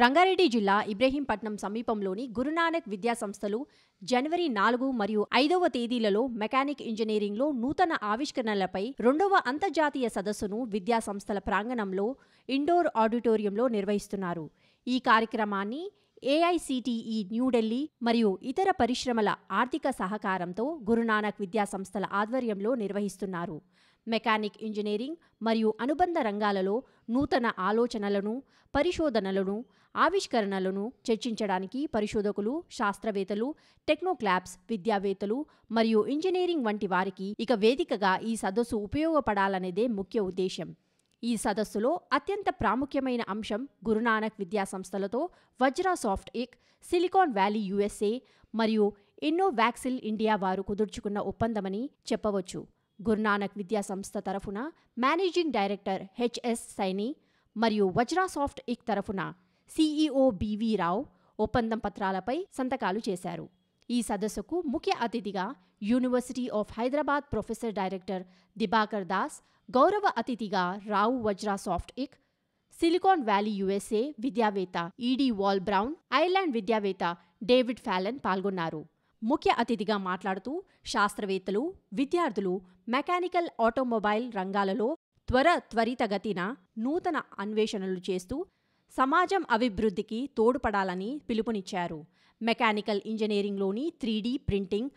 రంగారెడ్డి జిల్లా ఇబ్రహీంపట్నం సమీపంలోని గురునానక్ విద్యా సంస్థలు జనవరి నాలుగు మరియు ఐదవ తేదీలలో మెకానిక్ ఇంజనీరింగ్లో నూతన ఆవిష్కరణలపై రెండవ అంతర్జాతీయ సదస్సును విద్యా సంస్థల ప్రాంగణంలో ఇండోర్ ఆడిటోరియంలో నిర్వహిస్తున్నారు. ఈ కార్యక్రమాన్ని ఏఐసిటిఈ న్యూఢిల్లీ మరియు ఇతర పరిశ్రమల ఆర్థిక సహకారంతో గురునానక్ విద్యా సంస్థల ఆధ్వర్యంలో నిర్వహిస్తున్నారు. మెకానిక్ ఇంజనీరింగ్ మరియు అనుబంధ రంగాలలో నూతన ఆలోచనలను పరిశోధనలను ఆవిష్కరణలను చర్చించడానికి పరిశోధకులు శాస్త్రవేత్తలు టెక్నోక్లాబ్స్ విద్యావేత్తలు మరియు ఇంజనీరింగ్ వంటి వారికి ఇక వేదికగా ఈ సదస్సు ఉపయోగపడాలనేదే ముఖ్య ఉద్దేశం ఈ సదస్సులో అత్యంత ప్రాముఖ్యమైన అంశం గురునానక్ విద్యా సంస్థలతో వజ్రా సాఫ్ట్ ఇక్ సిలికాన్ వ్యాలీ యుఎస్ఏ మరియు ఇన్నోవాక్సిల్ ఇండియా వారు కుదుర్చుకున్న ఒప్పందమని చెప్పవచ్చు. గురునానక్ విద్యా సంస్థ తరఫున మేనేజింగ్ డైరెక్టర్ హెచ్ఎస్ సైని మరియు వజ్రా సాఫ్ట్ ఇక్ తరఫున సీఈఓ బివి రావు ఒప్పందం పత్రాలపై సంతకాలు చేశారు. ఈ సదస్సుకు ముఖ్య అతిథిగా university of Hyderabad professor director Dibakar Das గౌరవ అతిథిగా రావు వజ్రా సాఫ్ట్ ఇక్ సిలికాన్ వ్యాలీ యుఎస్ఏ విద్యావేత్త ఈడీ వాల్ బ్రౌన్ ఐర్లాండ్ విద్యావేత్త డేవిడ్ ఫ్యాలన్ పాల్గొన్నారు. ముఖ్య అతిథిగా మాట్లాడుతూ శాస్త్రవేత్తలు విద్యార్థులు మెకానికల్ ఆటోమొబైల్ రంగాలలో త్వర త్వరితగతిన నూతన అన్వేషణలు చేస్తూ సమాజం అభివృద్ధికి తోడ్పడాలని పిలుపునిచ్చారు. Mechanical ఇంజనీరింగ్లోని three D printing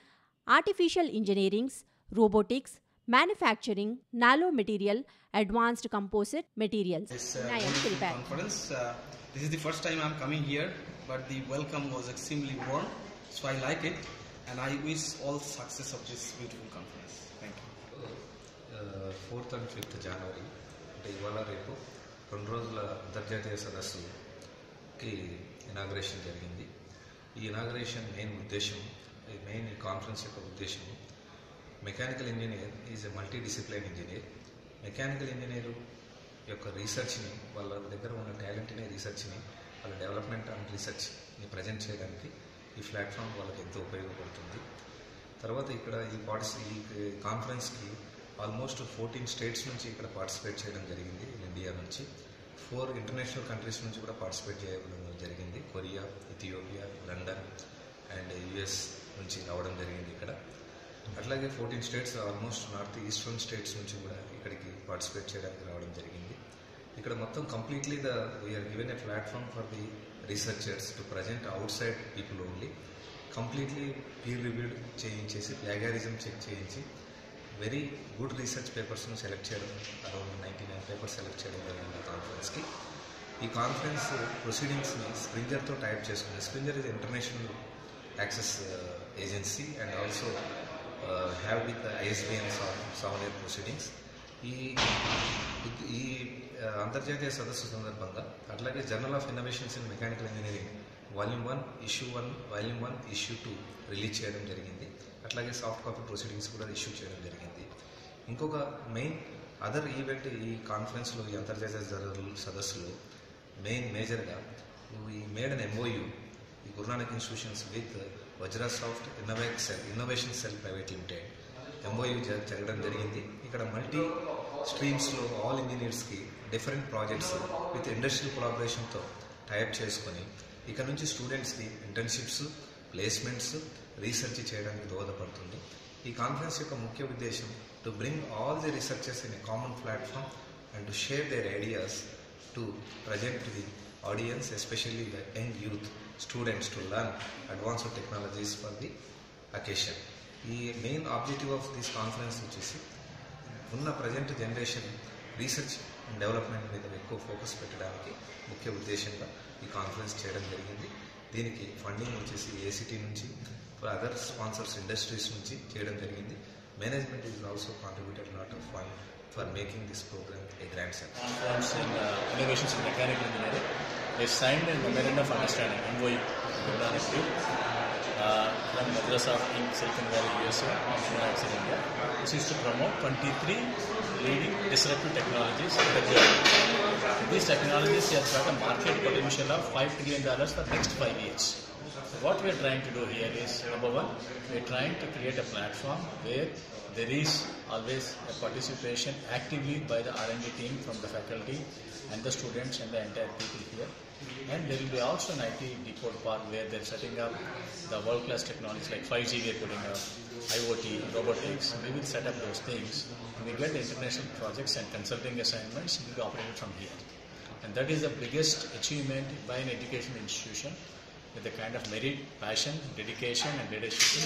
artificial engineerings robotics manufacturing నాలో material advanced composite materials. Uh, తెలిపారు. Uh, this is the first time I'm coming here, but the welcome was extremely warm, so I like it, and I wish all success of this beautiful conference. Thank you. Fourth and fifth జనవరి అంటే ఇవాళ రేపు రెండు రోజుల అంతర్జాతీయ సదస్సుకి inauguration జరిగింది ఈ inauguration main ఉద్దేశం ఈ మెయిన్ ఈ కాన్ఫరెన్స్ యొక్క ఉద్దేశం mechanical engineer is a multi discipline engineer mechanical engineer యొక్క రీసెర్చ్ని వాళ్ళ దగ్గర ఉన్న టాలెంట్ని రీసెర్చ్ని వాళ్ళ డెవలప్మెంట్ అండ్ రీసెర్చ్ని ప్రజెంట్ చేయడానికి ఈ ప్లాట్ఫామ్ వాళ్ళకి ఎంతో ఉపయోగపడుతుంది. తర్వాత ఇక్కడ ఈ పార్టిసి ఈ కాన్ఫరెన్స్కి ఆల్మోస్ట్ ఫోర్టీన్ స్టేట్స్ నుంచి ఇక్కడ పార్టిసిపేట్ చేయడం జరిగింది ఇండియా నుంచి. ఫోర్ ఇంటర్నేషనల్ కంట్రీస్ నుంచి కూడా పార్టిసిపేట్ చేయడం జరిగింది. Korea Ethiopia London and US నుంచి రావడం జరిగింది ఇక్కడ. అట్లాగే fourteen states almost north eastern states నుంచి కూడా ఇక్కడికి పార్టిసిపేట్ చేయడానికి రావడం జరిగింది. ఇక్కడ మొత్తం completely the we are given a platform for the researchers to present outside people only completely peer reviewed చేయించేసి plagiarism check చేయించి వెరీ గుడ్ రీసెర్చ్ పేపర్స్ను సెలెక్ట్ చేయడం around ninety nine papers select చేయడం జరిగింది కాన్ఫరెన్స్కి ఈ కాన్ఫరెన్స్ ప్రొసీడింగ్స్ని స్ప్రింజర్తో టైప్ చేసుకుంది Springer is international access agency and also have with ISBN software proceedings ఈ ఈ అంతర్జాతీయ సదస్సు సందర్భంగా అట్లాగే journal of innovations in mechanical engineering volume one issue one volume one issue two release చేయడం జరిగింది. అట్లాగే సాఫ్ట్ కాపీ ప్రొసీడింగ్స్ కూడా ఇష్యూ చేయడం జరిగింది. ఇంకొక మెయిన్ అదర్ ఈవెంట్ ఈ కాన్ఫరెన్స్లో ఈ అంతర్జాతీయ జర్నల్ సదస్సులో మెయిన్ మేజర్గా ఈ మేడ్ అన్ ఎంఓయూ ఈ Guru Nanak institutions with Vajra soft innovate cell innovation cell private limited MOU జరగడం జరిగింది. ఇక్కడ మల్టీ స్ట్రీమ్స్లో ఆల్ ఇంజనీర్స్కి డిఫరెంట్ ప్రాజెక్ట్స్ విత్ ఇండస్ట్రియల్ కొలాబరేషన్తో టైప్ చేసుకొని ఇక్కడ నుంచి స్టూడెంట్స్కి ఇంటర్న్షిప్స్ ప్లేస్మెంట్స్ రీసెర్చ్ చేయడానికి దోహదపడుతుంది. ఈ కాన్ఫరెన్స్ యొక్క ముఖ్య ఉద్దేశం to bring all the researchers in a common platform and to share their ideas to present the audience especially the young youth students to learn advanced technologies for the occasion ఈ main objective of this conference వచ్చేసి ఉన్న present generation research and development మీద ఎక్కువ focus పెట్టడానికి ముఖ్య ఉద్దేశంగా ఈ conference చేయడం జరిగింది. దీనికి ఫండింగ్ వచ్చేసి ఏసీటీ నుంచి అదర్ స్పాన్సర్స్ ఇండస్ట్రీస్ నుంచి చేయడం జరిగింది. Management is also contributed lot of fund for making this program a grand centre innovations in uh, Innovations in Mechanical Engineering. Of understanding a from Microsoft in Silicon Valley, USA, States, India. This is to promote 23 leading disruptive technologies in. These technologies have got a market potential of $5 trillion for the next five years. What we are trying to do here is, number one, we are trying to create a platform where there is always a participation actively by the R&D team from the faculty and the students and the entire people here. And there will be also an IT depot park where they're setting up the world-class technologies like 5G we're putting up, IoT, robotics. We will set up those things. We get international projects and consulting assignments will be operated from here. And that is the biggest achievement by an education institution with the kind of merit, passion, dedication and leadership.